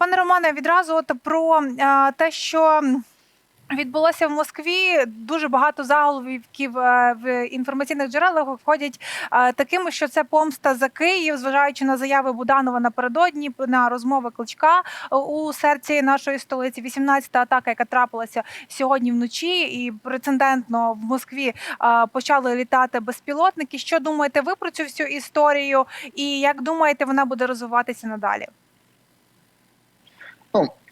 Пане Романе, відразу от про е, те, що відбулося в Москві, дуже багато заголовків е, в інформаційних джерелах входять е, такими, що це помста за Київ, зважаючи на заяви Буданова напередодні, на розмови Кличка у серці нашої столиці. 18-та атака, яка трапилася сьогодні вночі, і прецедентно в Москві почали літати безпілотники. Що думаєте ви про цю всю історію? І як думаєте, вона буде розвиватися надалі?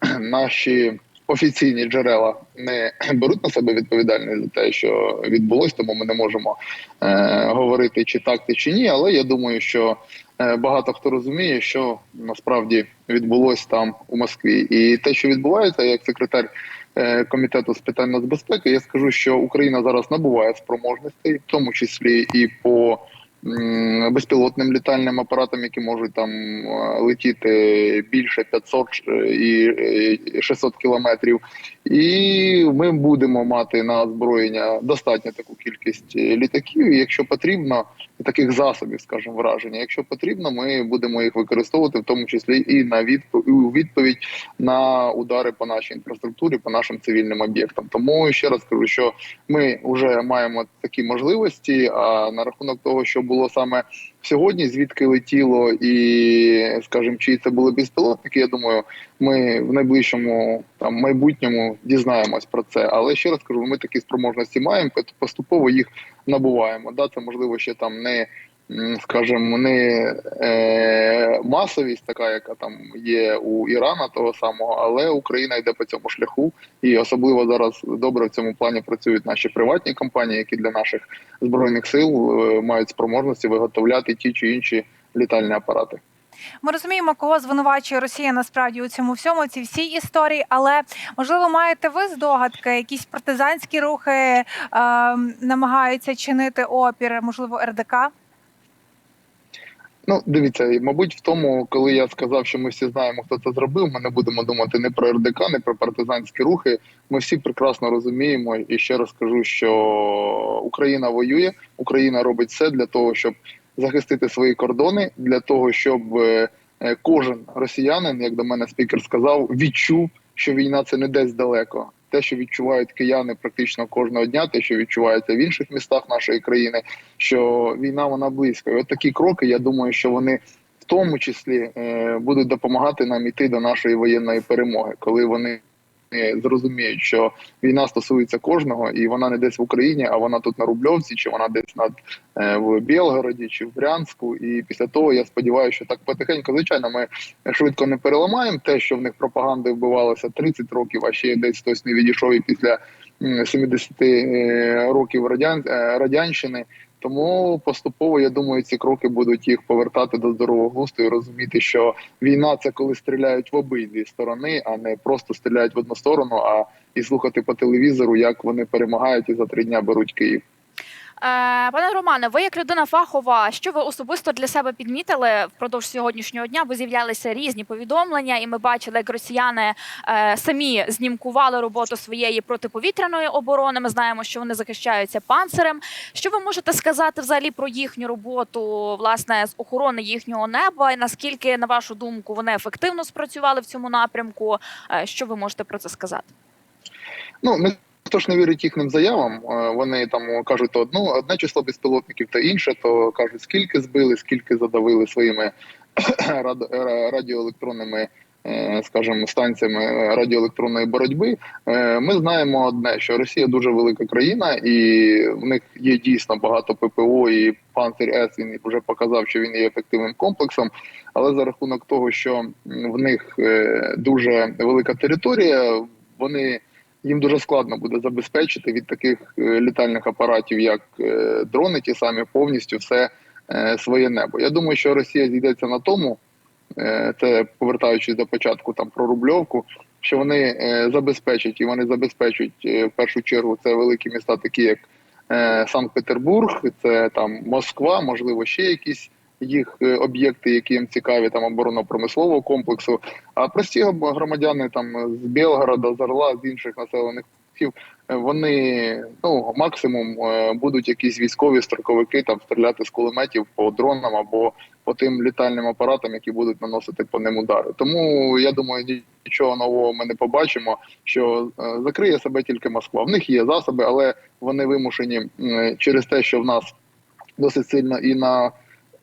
наші офіційні джерела не беруть на себе відповідальність за те, що відбулось, тому ми не можемо е, говорити чи так, чи ні. Але я думаю, що е, багато хто розуміє, що насправді відбулось там у Москві, і те, що відбувається, як секретар. е, Комітету з питань нацбезпеки я скажу, що Україна зараз набуває спроможностей, в тому числі і по безпілотним літальним апаратам, які можуть там е, летіти більше 500 і е, 600 кілометрів. І ми будемо мати на озброєння достатньо таку кількість е, літаків. І якщо потрібно, таких засобів, скажімо, враження. Якщо потрібно, ми будемо їх використовувати, в тому числі і на відповідь, на удари по нашій інфраструктурі, по нашим цивільним об'єктам. Тому ще раз кажу, що ми вже маємо такі можливості. А на рахунок того, що було саме сьогодні, звідки летіло, і скажімо, чи це були безпілотники, я думаю, ми в найближчому там майбутньому дізнаємось про це. Але ще раз кажу, ми такі спроможності маємо, поступово їх набуваємо. Да, це можливо ще там не. Скажімо, не е, масовість, така яка там є у Ірана, того самого, але Україна йде по цьому шляху, і особливо зараз добре в цьому плані працюють наші приватні компанії, які для наших збройних сил е, мають спроможності виготовляти ті чи інші літальні апарати. Ми розуміємо, кого звинувачує Росія насправді у цьому всьому, ці всі історії. Але можливо, маєте ви здогадки, якісь партизанські рухи е, намагаються чинити опір, можливо, РДК? Ну, дивіться, мабуть, в тому, коли я сказав, що ми всі знаємо, хто це зробив, ми не будемо думати не про РДК, не про партизанські рухи. Ми всі прекрасно розуміємо. І ще раз кажу, що Україна воює, Україна робить все для того, щоб захистити свої кордони, для того, щоб е, е, кожен росіянин, як до мене спікер сказав, відчув, що війна це не десь далеко. Те, що відчувають кияни практично кожного дня, те, що відчувається в інших містах нашої країни, що війна вона близько. І от такі кроки, я думаю, що вони в тому числі е, будуть допомагати нам іти до нашої воєнної перемоги, коли вони зрозуміють, що війна стосується кожного, і вона не десь в Україні, а вона тут на Рубльовці, чи вона десь над е, в Білгороді, чи в Брянську. І після того я сподіваюся, що так потихеньку, звичайно, ми швидко не переламаємо те, що в них пропаганди вбивалося 30 років, а ще десь хтось не відійшов і після м, 70 е, років е, радянщини. Тому поступово я думаю, ці кроки будуть їх повертати до здорового глузду і розуміти, що війна це коли стріляють в обидві сторони, а не просто стріляють в одну сторону, а і слухати по телевізору, як вони перемагають і за три дня беруть Київ. Е, Пане Романе, ви як людина фахова, що ви особисто для себе підмітили впродовж сьогоднішнього дня? Бо з'являлися різні повідомлення, і ми бачили, як росіяни е, самі знімкували роботу своєї протиповітряної оборони. Ми знаємо, що вони захищаються панцирем. Що ви можете сказати взагалі про їхню роботу, власне, з охорони їхнього неба? І наскільки, на вашу думку, вони ефективно спрацювали в цьому напрямку? Е, що ви можете про це сказати? Ну ніхто ж не вірить їхнім заявам. Е, Вони там кажуть одну одне число безпілотників, то інше, то кажуть, скільки збили, скільки задавили своїми е, радіоелектронними. е, Скажімо, станціями радіоелектронної боротьби, ми знаємо одне, що Росія дуже велика країна, і в них є дійсно багато ППО, і панцир С він вже показав, що він є ефективним комплексом. Але за рахунок того, що в них дуже велика територія, вони їм дуже складно буде забезпечити від таких е, літальних апаратів, як е, дрони, ті самі повністю все е, своє небо. Я думаю, що Росія зійдеться на тому, це повертаючись до початку там про рубльовку. Що вони забезпечать і вони забезпечують в першу чергу це великі міста, такі як Санкт-Петербург, це там Москва, можливо, ще якісь їх е, об'єкти, які їм цікаві, там оборонно-промислового комплексу. А прості громадяни там з Білгорода, з Орла, з інших населених конфліктів. е, Вони ну максимум е, будуть якісь військові строковики там стріляти з кулеметів по дронам або по тим літальним апаратам, які будуть наносити по ним удари. Тому я думаю, нічого нового ми не побачимо. Що закриє себе тільки Москва. В них є засоби, але вони вимушені через те, що в нас досить сильно і на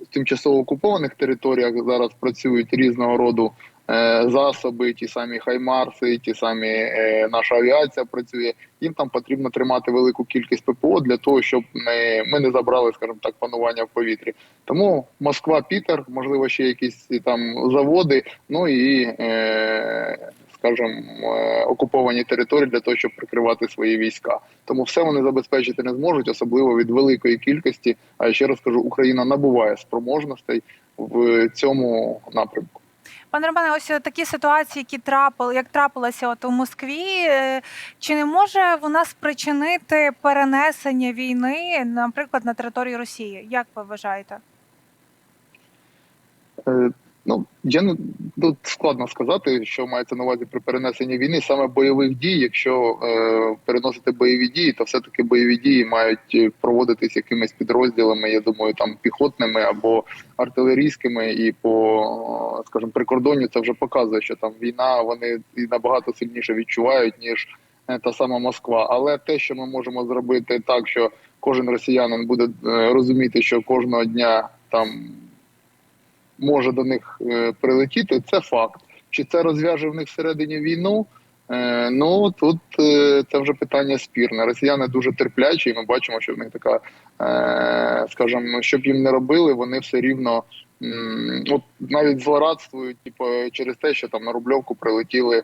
тимчасово окупованих територіях зараз працюють різного роду е, засоби, ті самі хаймарси, ті самі е, наша авіація працює. Їм там потрібно тримати велику кількість ППО для того, щоб не ми не забрали, скажімо так, панування в повітрі. Тому Москва, Пітер, можливо, ще якісь там заводи. Ну і е, скажімо, е, окуповані території для того, щоб прикривати свої війська. Тому все вони забезпечити не зможуть, особливо від великої кількості. А я ще раз кажу, Україна набуває спроможностей в цьому напрямку. Пане Романе, ось такі ситуації, які трапили, як трапилося от у Москві, е, чи не може вона спричинити перенесення війни, наприклад, на територію Росії? Як ви вважаєте? Е, Ну я не тут складно сказати, що мається на увазі при перенесенні війни саме бойових дій. Якщо е, переносити бойові дії, то все таки бойові дії мають проводитись якимись підрозділами. Я думаю, там піхотними або артилерійськими, і по скажімо, прикордонню це вже показує, що там війна вони і набагато сильніше відчувають ніж е, та сама Москва. Але те, що ми можемо зробити так, що кожен росіянин буде е, розуміти, що кожного дня там може до них е, прилетіти, це факт. Чи це розв'яже в них всередині війну? Е, ну тут е, це вже питання спірне. Росіяни дуже терплячі, і ми бачимо, що в них така, скажімо, щоб їм не робили, вони все рівно от навіть злорадствують, типу, через те, що там на Рубльовку прилетіли.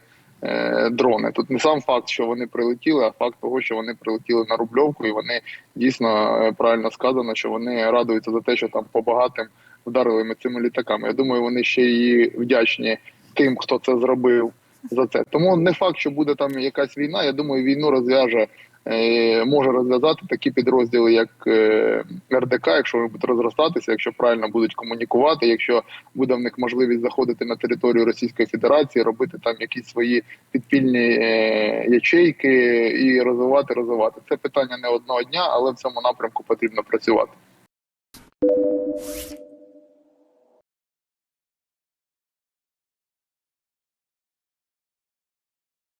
Дрони тут не сам факт, що вони прилетіли, а факт того, що вони прилетіли на Рубльовку, і вони дійсно правильно сказано, що вони радуються за те, що там по багатим вдарили ми цими літаками. Я думаю, вони ще і вдячні тим, хто це зробив за це. Тому не факт, що буде там якась війна. Я думаю, війну розв'яже. е, Може розв'язати такі підрозділи, як е, РДК, якщо вони будуть розростатися, якщо правильно будуть комунікувати, якщо буде в них можливість заходити на територію Російської Федерації, робити там якісь свої підпільні е, ячейки і розвивати, розвивати. Це питання не одного дня, але в цьому напрямку потрібно працювати.